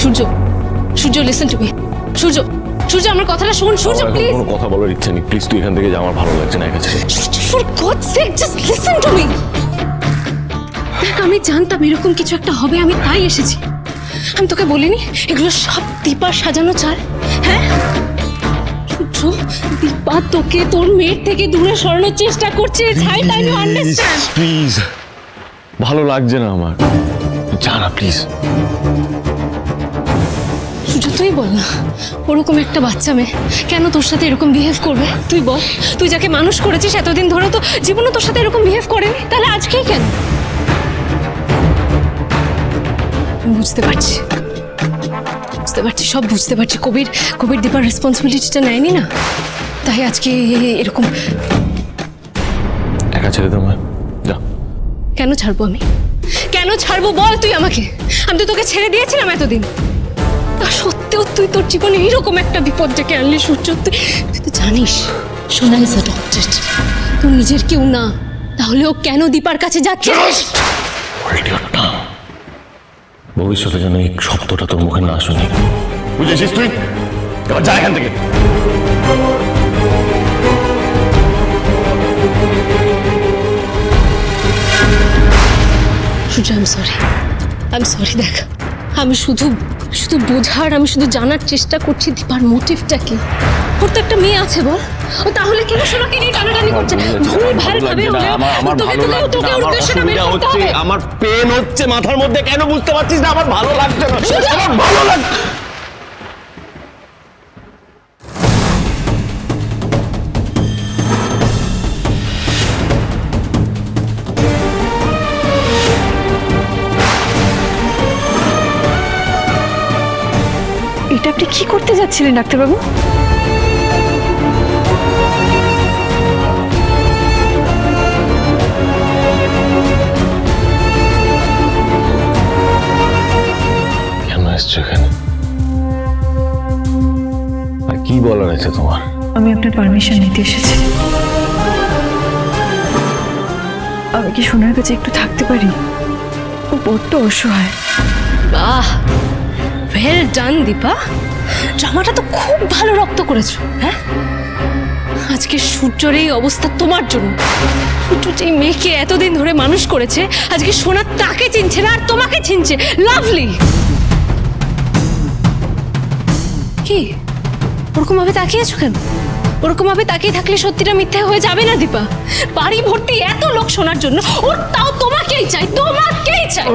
Surya Surya listen to me Surya Surya আমার কথাটা শোন সূর্য প্লিজ কোনো কথা বলার ইচ্ছা নেই। প্লিজ তুই এখান থেকে যা আমার ভালো লাগছে না একা ছেড়ে for God sake just listen to me দেখ আমি জানতাম এরকম কিছু একটা হবে আমি তাই এসেছি। আমি তোকে বলিনি এগুলো সব দীপা সাজানো চাল। হ্যাঁ? সূর্য দীপা তোকে তোর মেয়ের থেকে দূরে সরানোর চেষ্টা করছে high time you understand please ভালো লাগছে না আমার। যা না প্লিজ তুই বল না ওরকম একটা বাচ্চা মেয়ে কেন তোর সাথে এরকম বিহেভ করবে? তুই বল তুই যাকে মানুষ করেছিস এতদিন ধরে তো জীবনে তোর সাথে এরকম বিহেভ করেনি? তাহলে আজকেই কেন? বুঝতে পারছি। বুঝতে পারছি সব বুঝতে পারছি। কবির কবির দীপার রেসপন্সিবিলিটিটা নেয়নি না? তাই আজকে এরকম। একা ছেড়ে দাও যা। কেন ছাড়বো আমি? কেন ছাড়বো বল তুই আমাকে? আমি তো তোকে ছেড়ে দিয়েছিলাম এতদিন। তা সত্ত্বেও তুই তোর জীবনে এইরকম একটা বিপদ ডেকে আনলি সূর্য। তুই তুই তো জানিস সোনা ইজ অ্যাডপ্টেড তোর নিজের কেউ না। তাহলে ও কেন দীপার কাছে যাচ্ছে? Hold ভবিষ্যতে যেন এই শব্দটা তোর মুখে না শুনি। বুঝেছিস তুই? এবার যা এখান থেকে। Surya I am sorry I am sorry দেখ। আমি শুধু শুধু বোঝার আমি শুধু জানার চেষ্টা করছি দীপার মোটিভটা কি ওর তো একটা মেয়ে আছে বল। ও তাহলে কেন সোনাকে নিয়ে টানাটানি করছে? ভুল ভালো ভাবে হলে আমার ভালো লাগছে না আমার অসুবিধা হচ্ছে আমার পেন হচ্ছে মাথার মধ্যে কেন বুঝতে পারছিস না? আমার ভালো লাগছে না আমার ভালো লাগছে। কি করতে যাচ্ছিলেন ডাক্তারবাবু? কেন এসছো এখানে? আর কি বলার আছে তোমার? আমি আপনার পারমিশন নিতে এসেছি। আমি কি সোনার কাছে একটু থাকতে পারি? ও বড্ড অসহায়। বাহ! Well done Dipa. জামাটা তো খুব ভালো রক্ত করেছ হ্যাঁ? আজকে সূর্যর এই অবস্থা তোমার জন্য। সূর্য যেই মেয়েকে এতদিন ধরে মানুষ করেছে, আজকে সোনা তাকে চিনছে না, আর তোমাকে চিনছে। লাভলি! কি? ওরকম ভাবে তাকিয়েছো কেন? ওরকম ভাবে তাকিয়ে থাকলে সত্যিটা মিথ্যা হয়ে যাবে না, দীপা? বাড়ি ভর্তি এত লোক শোনার জন্য, ওর তাও তোমাকেই চাই তোমাকেই চাই।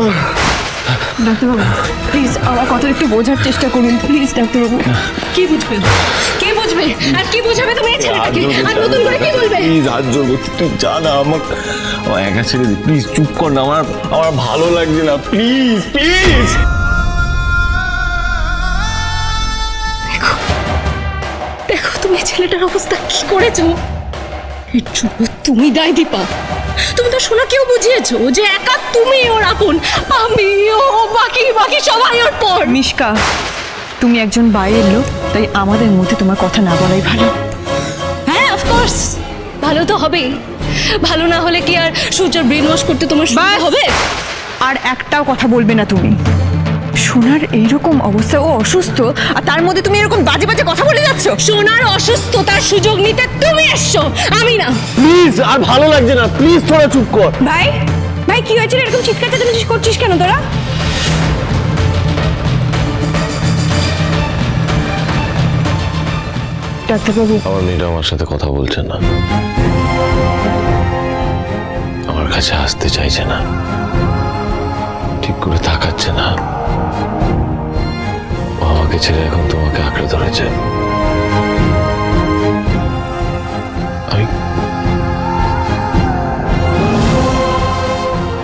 ডাক্তারবাবু প্লিজ আমার কথা একটু বোঝার চেষ্টা করুন প্লিজ ডাক্তারবাবু। কি বুঝবে? কে বুঝবে? আর কি বুঝাবে তুমি এই ছেলেটাকে? আর নতুন করে কি বলবে? প্লিজ হাত জোর করছি তুই যা না আমার আমার একা ছেড়ে দি প্লিজ চুপ কর না আমার আমার ভালো লাগছে না প্লিজ প্লিজ দেখো তুমি ছেলেটার অবস্থা কি করেছ? এর জন্য তুমি দায় দীপা। তুমি তো সোনাকেও বুঝিয়েছো যে একা তুমি ওর আপন। আমি ও বাকি বাকি সবাই ওর পর। মিশকা তুমি একজন বাইরের লোক তাই আমাদের মধ্যে তোমার কথা না বলাই ভালো। হ্যাঁ অফকোর্স ভালো তো হবেই। ভালো না হলে কি আর সূর্যের ব্রেন ওয়াশ করতে তোমার সুবিধা হবে? আর একটাও কথা বলবে না তুমি। সোনার এইরকম অবস্থা ও অসুস্থ আর তার মধ্যে তুমি এরকম বাজে বাজে কথা বলে যাচ্ছ? সোনার অসুস্থতার সুযোগ নিতে তুমি এসছো আমি না। প্লিজ আর ভালো লাগছে না প্লিজ তোরা চুপ কর। ভাই ভাই কি হয়েছিল? এরকম চিৎকার চেঁচামেচি করছিস কেন তোরা? ডাক্তারবাবু। আমার মেয়েটা আমার সাথে কথা বলছে না। আমার কাছে আসতে চাইছে না। ঠিক করে তাকাচ্ছে না। আমাকে ছেড়ে এখন তোমাকে আঁকড়ে ধরেছে।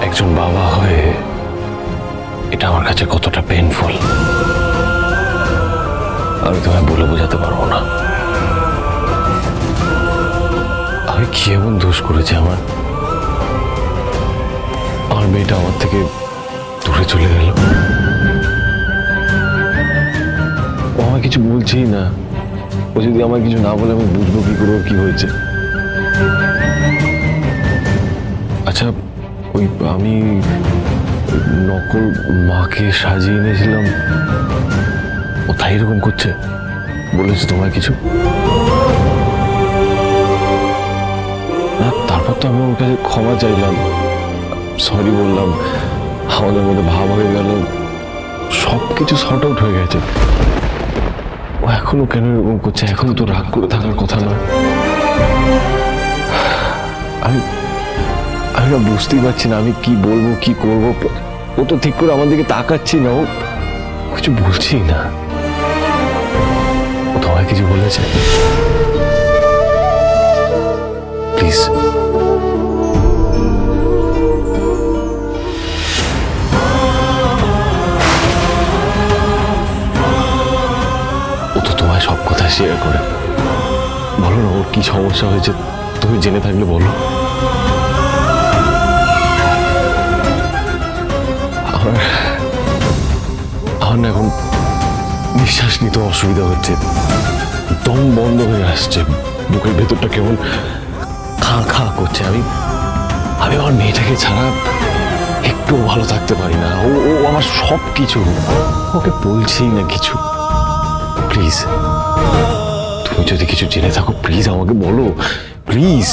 একজন বাবা হয়ে এটা আমার কাছে কতটা পেইনফুল আমি তোমায় বলে বোঝাতে পারব না। আমি কি এমন দোষ করেছি আমার? আমার মেয়েটা আমার থেকে দূরে চলে গেল। কিছু বলছেই না। ও যদি আমায় কিছু না বলে, আমি বুঝব কি করে, ওর কি হয়েছে। আচ্ছা ওই আমি নকল মাকে সাজিয়ে এনেছিলাম। ও তাই এরকম করছে? বলেছে তোমার কিছু? না, তারপর তো আমি ওর কাছে ক্ষমা চাইলাম। সরি বললাম। আমাদের মধ্যে ভাব হয়ে গেল। সব কিছু শর্ট আউট হয়ে গেছে। এখনও কেন এরকম করছে? এখন তো রাগ করে থাকার কথা না। আমি আমি না বুঝতেই পারছি না, আমি কি বলব, কি করব। ও তো ঠিক করে আমার দিকে তাকাচ্ছি না, ও কিছু বলছি না। ও তোমায় কিছু বলেছে? প্লিজ সমস্যা হয়েছে, তুমি জেনে থাকলে বলো। আমার আমার না এখন নিঃশ্বাস নিতে অসুবিধা হচ্ছে। দম বন্ধ হয়ে আসছে, বুকের ভেতরটা কেমন খা খা করছে। আমি আমি আমার মেয়েটাকে ছাড়া একটু ভালো থাকতে পারি না। ও ও আমার সব কিছু ওকে বলছেই না কিছু প্লিজ তুমি যদি কিছু জেনে থাকো প্লিজ আমাকে বলো। প্লিজ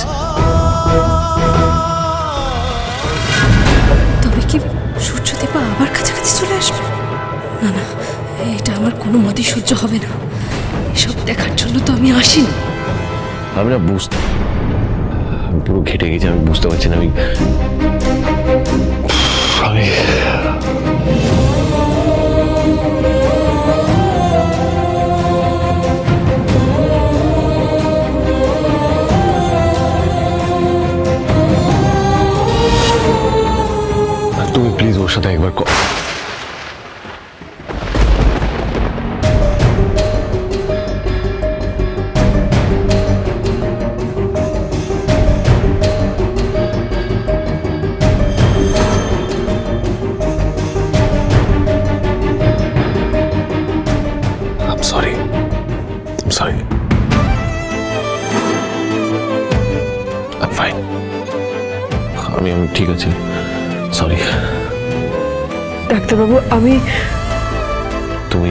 তবে কি সূর্যদীপা আবার কাছাকাছি চলে আসবে? না না এটা আমার কোনো মতেই সহ্য হবে না। এসব দেখার জন্য তো আমি আসিনি। আমি না বুঝতে পুরো ঘেটে গেছি আমি বুঝতে পারছি না আমি আমি আমি ঠিক আছে। সরি ডাক্তারবাবু আমি তুমি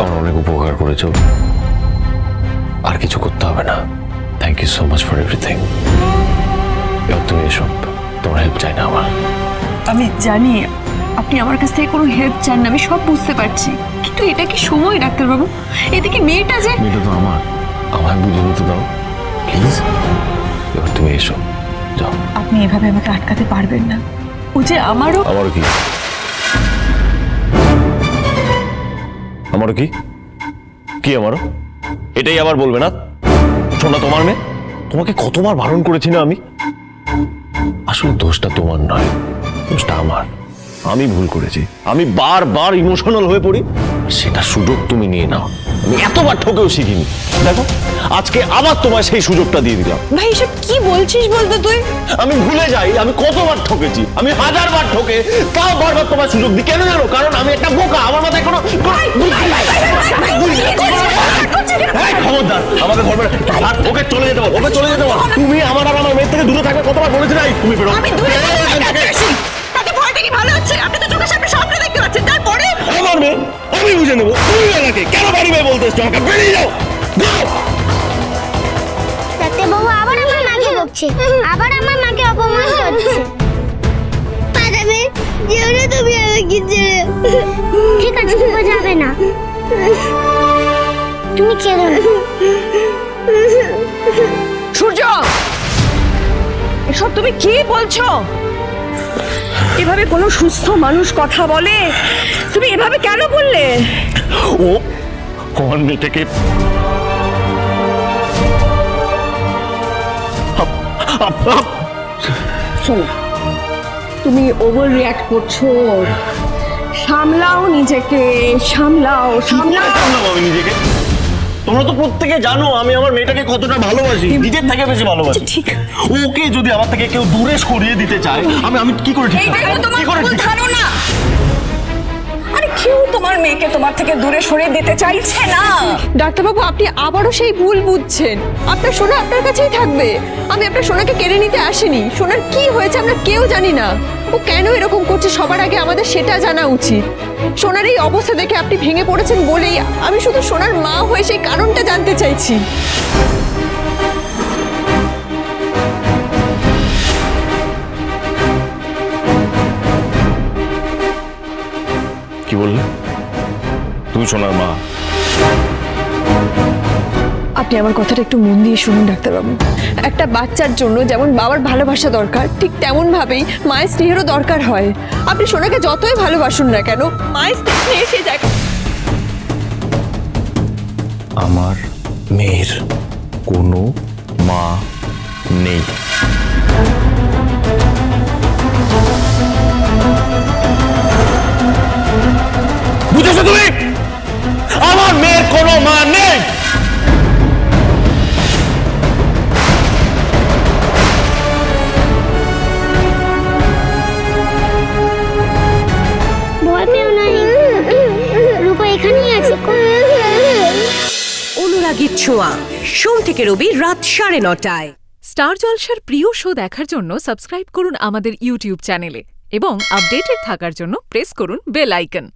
আমার অনেক উপকার করেছ। আর কিছু করতে হবে না। Thank you so much for everything এবার তুমি এসব তোমার হেল্প চাই না আমার। আমি জানি আপনি আমার কাছ থেকে কোনো হেল্প চান না আমি সব বুঝতে পারছি। কিন্তু এটা কি সময় ডাক্তারবাবু? এদিকে মেয়েটা যে মেয়েটা তো আমার। আমায় বুঝে নিতে দাও। প্লিজ এবার তুমি এসো। যাও। আপনি এভাবে আমাকে আটকাতে পারবেন না। ও যে আমারও আমারও কি? আমারও কি? কি আমারও? এটাই আবার বলবে না? শোনা তোমার মেয়ে? তোমাকে কতবার বারণ করেছি না আমি? আসলে দোষটা তোমার নয় দোষটা আমার। আমি ভুল করেছি। আমি বারবার ইমোশনাল হয়ে পড়ি। সেটা সুযোগ তুমি নিয়ে নাও আমি এতবার ঠকেও শিখিনি দেখো আজকে আবার তোমায় সেই সুযোগটা দিয়ে দিলাম ভাই এসব কি বলছিস বলতো তুই আমি ভুলে যাই আমি কতবার ঠকেছি আমি হাজারবার ঠকে তাও বারবার তোমার সুযোগ দিই কেন জানো কারণ আমি একটা বোকা আমার মাথায় কোনো খবরদার আমাকে ওকে চলে যেতে বল ওকে চলে যেতে বল তুমি আমার আর আমার মেয়ের থেকে দূরে থাকবে কতবার বলেছি নাই তুমি বেরো ভালো হচ্ছে আপনি তো চোখের সামনে দেখতে পাচ্ছেন তারপরে আমার মেয়ে আমি বুঝে নেব তুমি এলাকে কেন বাড়ি মেয়ে বলতে এসছো আমাকে? বেরিয়ে যাও! যাও! ডাক্তারবাবু আবার আমার মাকে বকছে আবার আমার মাকে অপমান করছে। পারাবে যেও না তুমি আমাকে ছেড়ে। ঠিক আছে তুমি যাবে না। তুমি কেঁদো না। সূর্য! এসব তুমি কি বলছো? এভাবে কোনো সুস্থ মানুষ কথা বলে? তুমি এভাবে কেন বললে? ও আমার মেয়েটাকে শোনো তুমি ওভার রিয়াক্ট করছ। সামলাও নিজেকে সামলাও সামলাও। আমি নিজেকে? তোমরা তো প্রত্যেকে জানো আমি আমার মেয়েটাকে কতটা ভালোবাসি। নিজের থেকে বেশি ভালোবাসি। ঠিক। ওকে যদি আমার থেকে কেউ দূরে সরিয়ে দিতে চায় আমি আমি কি করে ঠিক কি করে ঠিক কেউ তোমার মেয়েকে তোমার থেকে দূরে সরিয়ে দিতে চাইছে না। ডাক্তারবাবু, আপনি আবারও সেই ভুল বুঝছেন। আপনার সোনা আপনার কাছেই থাকবে। আমি আপনার সোনাকে কেড়ে নিতে আসিনি। সোনার কি হয়েছে আমরা কেউ জানি না। ও কেন এরকম করছে সবার আগে আমাদের সেটা জানা উচিত। সোনার এই অবস্থা দেখে আপনি ভেঙে পড়েছেন বলেই আমি শুধু সোনার মা হয়ে সেই কারণটা জানতে চাইছি। কি বললে? তুমি সোনার মা। আপনি আমার কথাটা একটু মন দিয়ে শুনুন ডাক্তারবাবু। একটা বাচ্চার জন্য যেমন বাবার ভালোবাসা দরকার ঠিক তেমন ভাবেই মায়ের স্নেহেরও দরকার হয়। আপনি সোনাকে যতই ভালোবাসুন না কেন মায়ের স্নেহে সে জায়গা আমার মেয়ের কোনো মা নেই। বুঝেছ তুমি? আমার মেয়ের কোনো মা নেই। অনুরাগীর ছোঁয়া। সোম থেকে রবি রাত সাড়ে নটায়। স্টার জলসার প্রিয় শো দেখার জন্য সাবস্ক্রাইব করুন আমাদের ইউটিউব চ্যানেলে এবং আপডেটেড থাকার জন্য প্রেস করুন বেল আইকন।